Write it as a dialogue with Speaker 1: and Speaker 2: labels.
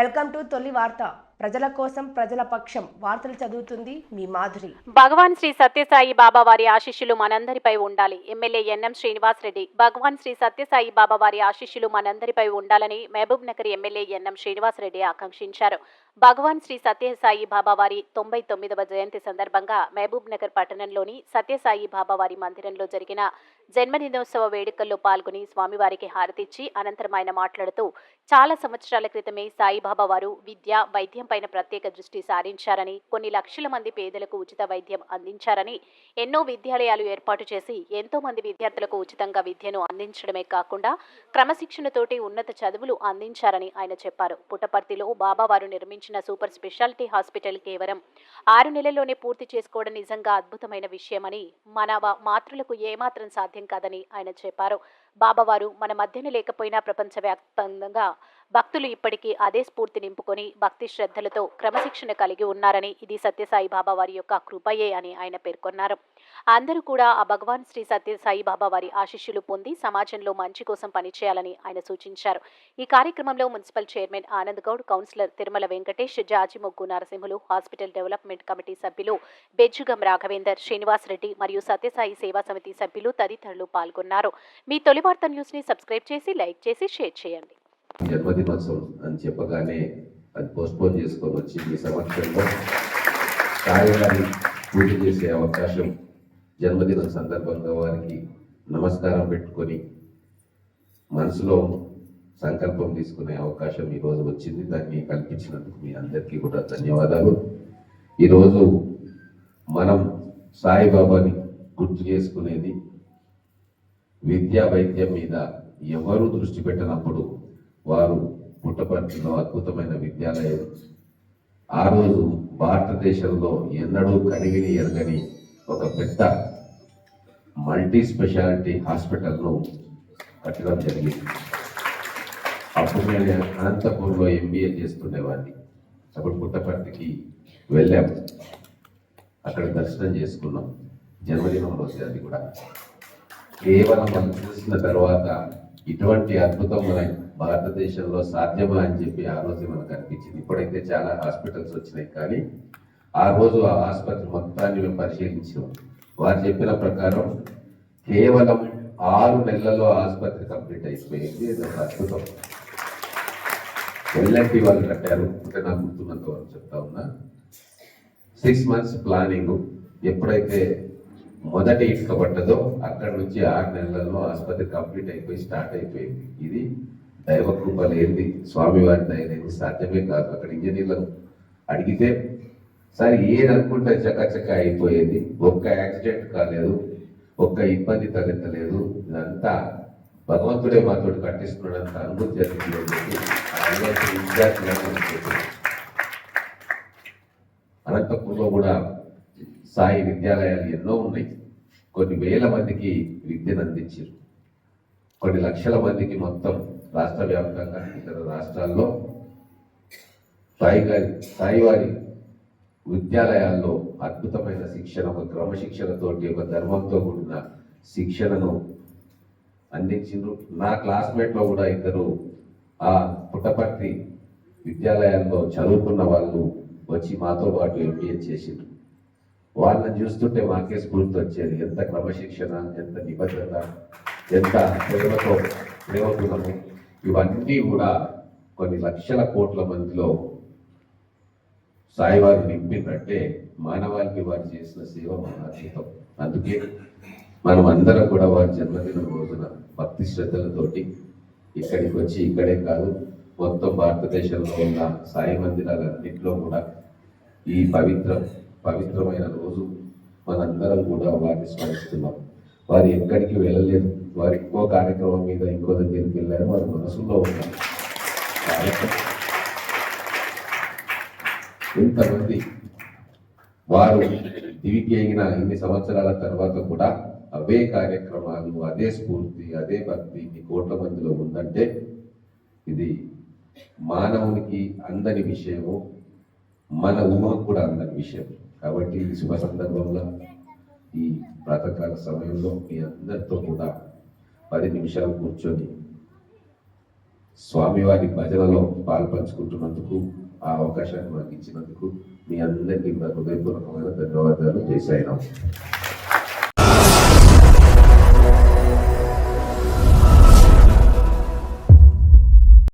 Speaker 1: Welcome to తొలి వార్త. ప్రజల కోసం ప్రజల పక్షం వార్తలు చదువుతుంది మీ మాధురి.
Speaker 2: భగవాన్ శ్రీ సత్యసాయి బాబా వారి ఆశీస్సులు మనందరిపై ఉండాలి. ఎమ్మెల్యే ఎన్ఎం శ్రీనివాస్ రెడ్డి భగవాన్ శ్రీ సత్యసాయి బాబా వారి ఆశీస్సులు మనందరిపై ఉండాలని Mahabubnagar MLA NM Srinivas Reddy ఆకాంక్షించారు. భగవాన్ శ్రీ సత్యసాయి బాబావారి తొంభై తొమ్మిదవ జయంతి సందర్భంగా మహబూబ్ నగర్ పట్టణంలోని సత్యసాయి బాబావారి మందిరంలో జరిగిన జన్మదినోత్సవ వేడుకల్లో పాల్గొని స్వామివారికి హారతిచ్చి అనంతరం ఆయన మాట్లాడుతూ చాలా సంవత్సరాల క్రితమే సాయిబాబా వారు విద్య వైద్యం పైన ప్రత్యేక దృష్టి సారించారని కొన్ని లక్షల మంది పేదలకు ఉచిత వైద్యం అందించారని ఎన్నో విద్యాలయాలు ఏర్పాటు చేసి ఎంతో మంది విద్యార్థులకు ఉచితంగా విద్యను అందించడమే కాకుండా క్రమశిక్షణతోటి ఉన్నత చదువులు అందించారని ఆయన చెప్పారు. పుట్టపర్తిలో బాబావారు నిర్మించిన సూపర్ స్పెషాలిటీ హాస్పిటల్ కేవలం ఆరు నెలల్లోనే పూర్తి చేసుకోవడం నిజంగా అద్భుతమైన విషయమని మన మాతృలకు ఏమాత్రం సాధ్యం కాదని ఆయన చెప్పారు. బాబావారు మన మధ్యన లేకపోయినా ప్రపంచవ్యాప్తంగా భక్తులు ఇప్పటికీ అదే స్ఫూర్తి నింపుకొని భక్తి శ్రద్ధలతో క్రమశిక్షణ కలిగి ఉన్నారని ఇది సత్యసాయి బాబా వారి యొక్క కృపయే అని ఆయన పేర్కొన్నారు. అందరూ కూడా ఆ భగవాన్ శ్రీ సత్యసాయి బాబా వారి ఆశీస్సులు పొంది సమాజంలో మంచి కోసం పనిచేయాలని ఆయన సూచించారు. ఈ కార్యక్రమంలో municipal chairman Anand Goud councillor Tirumala Venkatesh Jajimoggu Narasimhulu hospital development committee సభ్యులు బెజ్జుగం రాఘవేందర్ శ్రీనివాస్ రెడ్డి మరియు సత్యసాయి సేవా సమితి సభ్యులు తదితరులు పాల్గొన్నారు. మీ తొలి వార్త న్యూస్ని సబ్స్క్రైబ్ చేసి లైక్ చేసి షేర్ చేయండి.
Speaker 3: జన్మదినోత్సవం అని చెప్పగానే అది పోస్ట్పోన్ చేసుకొని వచ్చి మీ సమక్షంలో. సాయి గారి పూజ చేసే అవకాశం జన్మదిన సందర్భంగా వారికి నమస్కారం పెట్టుకొని మనసులో సంకల్పం తీసుకునే అవకాశం ఈరోజు వచ్చింది. దాన్ని కల్పించినందుకు మీ అందరికీ కూడా ధన్యవాదాలు. ఈరోజు మనం సాయిబాబాని గుర్తు చేసుకునేది విద్యా వైద్యం మీద ఎవరు దృష్టి పెట్టినప్పుడు వారు పుట్టపర్తిలో అద్భుతమైన విద్యాలయం. ఆ రోజు భారతదేశంలో ఎన్నడూ కనివిని ఎరగని ఒక పెద్ద మల్టీ స్పెషాలిటీ హాస్పిటల్ను కట్టడం జరిగింది. అప్పుడు నేను అనంతపూర్లో ఎంబీఏ చేస్తుండేవాడిని. అప్పుడు పుట్టపర్తికి వెళ్ళాం. అక్కడ దర్శనం చేసుకున్నాం. జన్మదినం రోజు అది కూడా. కేవలం మనం చూసిన తర్వాత ఇటువంటి అద్భుతం మన భారతదేశంలో సాధ్యమా అని చెప్పి ఆ రోజు మనకు అనిపించింది. ఇప్పుడైతే చాలా హాస్పిటల్స్ వచ్చినాయి. కానీ ఆ రోజు ఆ ఆసుపత్రి మొత్తాన్ని మేము పరిశీలించాం. వారు చెప్పిన ప్రకారం కేవలం ఆరు నెలల్లో ఆసుపత్రి కంప్లీట్ అయిపోయింది ఇది ఒక అద్భుతం. ఎల్ఎన్టీ వాళ్ళు కట్టారు. అంటే నాకు గుర్తున్నంత వరకు చెప్తా ఉన్నా. సిక్స్ మంత్స్ ప్లానింగ్ ఎప్పుడైతే మొదటి ఇటుక పడ్డదో అక్కడ నుంచి ఆరు నెలల్లో ఆసుపత్రి కంప్లీట్ అయిపోయి స్టార్ట్ అయిపోయింది. ఇది దైవ కృప లేనిది. స్వామివారి దయ సాధ్యమే కాదు. అక్కడ ఇంజనీర్లను అడిగితే సరే ఏది అనుకుంటే చకచక అయిపోయేది. ఒక్క యాక్సిడెంట్ కాలేదు ఒక్క ఇబ్బంది తలెత్తలేదు. ఇదంతా భగవంతుడే మాతో కట్టిస్తున్నాడంత అనుభూతి జరిగింది అనంతపూర్లో కూడా సాయి విద్యాలయాలు ఎన్నో ఉన్నాయి. కొన్ని వేల మందికి విద్యను అందించారు. కొన్ని లక్షల మందికి మొత్తం రాష్ట్ర వ్యాప్తంగా ఇతర రాష్ట్రాల్లో సాయి గారి సాయి వారి విద్యాలయాల్లో అద్భుతమైన శిక్షణ ఒక క్రమశిక్షణతోటి ఒక ధర్మంతో కూడిన శిక్షణను అందించిండ్రు. నా క్లాస్మేట్లో కూడా ఇద్దరు ఆ పుట్టపర్తి విద్యాలయాల్లో చదువుకున్న వాళ్ళు వచ్చి మాతో పాటు ఎంబీఏ చేసిండ్రు. వాళ్ళని చూస్తుంటే మాకే స్ఫూర్తి వచ్చేది. ఎంత క్రమశిక్షణ ఎంత నిబద్ధత ఎంత ప్రేమతో ప్రేమగుణము ఇవన్నీ కూడా కొన్ని లక్షల కోట్ల మందిలో సాయివారు నింపినట్టే మానవాళికి వారు చేసిన సేవ మన అందుకే మనం అందరం కూడా వారి జన్మదినం రోజున భక్తి శ్రద్ధలతోటి ఇక్కడికి వచ్చి ఇక్కడే కాదు మొత్తం భారతదేశంలో ఉన్న సాయి మందిరాలన్నింటిలో కూడా ఈ పవిత్ర పవిత్రమైన రోజు మనందరం కూడా వారిని స్మరిస్తున్నాం. వారు ఎక్కడికి వెళ్ళలేదు. వారు ఇంకో కార్యక్రమం మీద ఇంకో దగ్గరికి వెళ్ళారు వారి మనసులో ఉన్నారు ఇంతమంది వారు దివికి అయిన ఇన్ని సంవత్సరాల తర్వాత కూడా అవే కార్యక్రమాలు అదే స్ఫూర్తి అదే భక్తి ఈ కోట్ల మందిలో ఉందంటే ఇది మానవునికి అందని విషయము మన ఊహకు కూడా అందని విషయం కాబట్టి ఈ శుభ సందర్భంలో ఈ ప్రాతకాల సమయంలో మీ అందరితో కూడా పది నిమిషాలు కూర్చొని స్వామివారి భజనలో పాల్పంచుకుంటున్నందుకు ఆ అవకాశాన్ని మాకు ఇచ్చినందుకు మీ అందరికీ నా హృదయపూర్వకమైన ధన్యవాదాలు. చేశాను